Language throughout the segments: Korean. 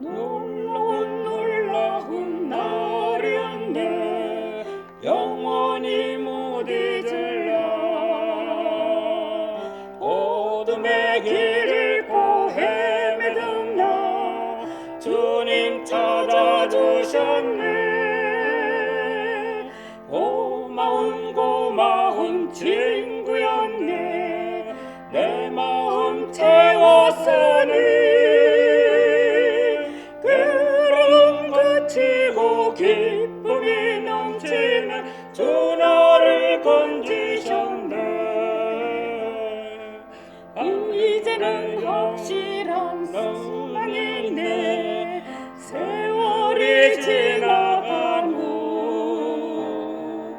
놀라운 놀라운 날이었네. 영원히 못 잊을라 건지셨네. 아, 이제는 확실한 소망이네. 세월이 지나간 후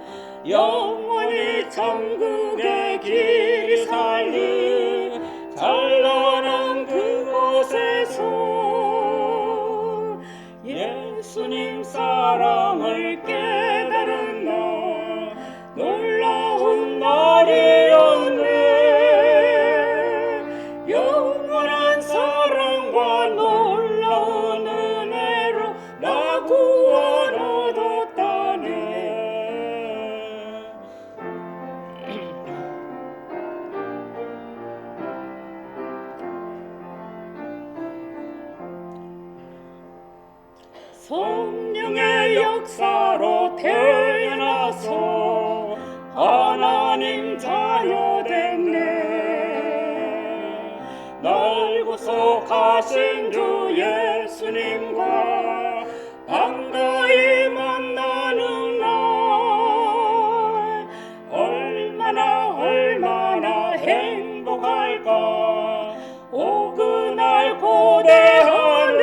영원히 천국의 길이 살리 찬란한 그곳에서 예수님 사랑을 깨 성령의 역사로 태어나서 하나님 자녀 됐네. 날 구속하신 주 예수님과 행복할까? 오 그날 고대하네.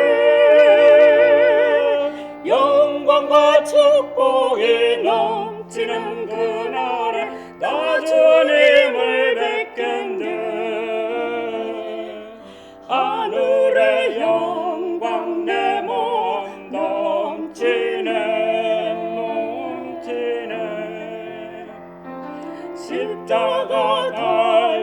영광과 축복이 넘치는 그날에 나 주님을 뵙겠네 하늘의 영광 내 몸 넘치네 넘치네. 십자가 다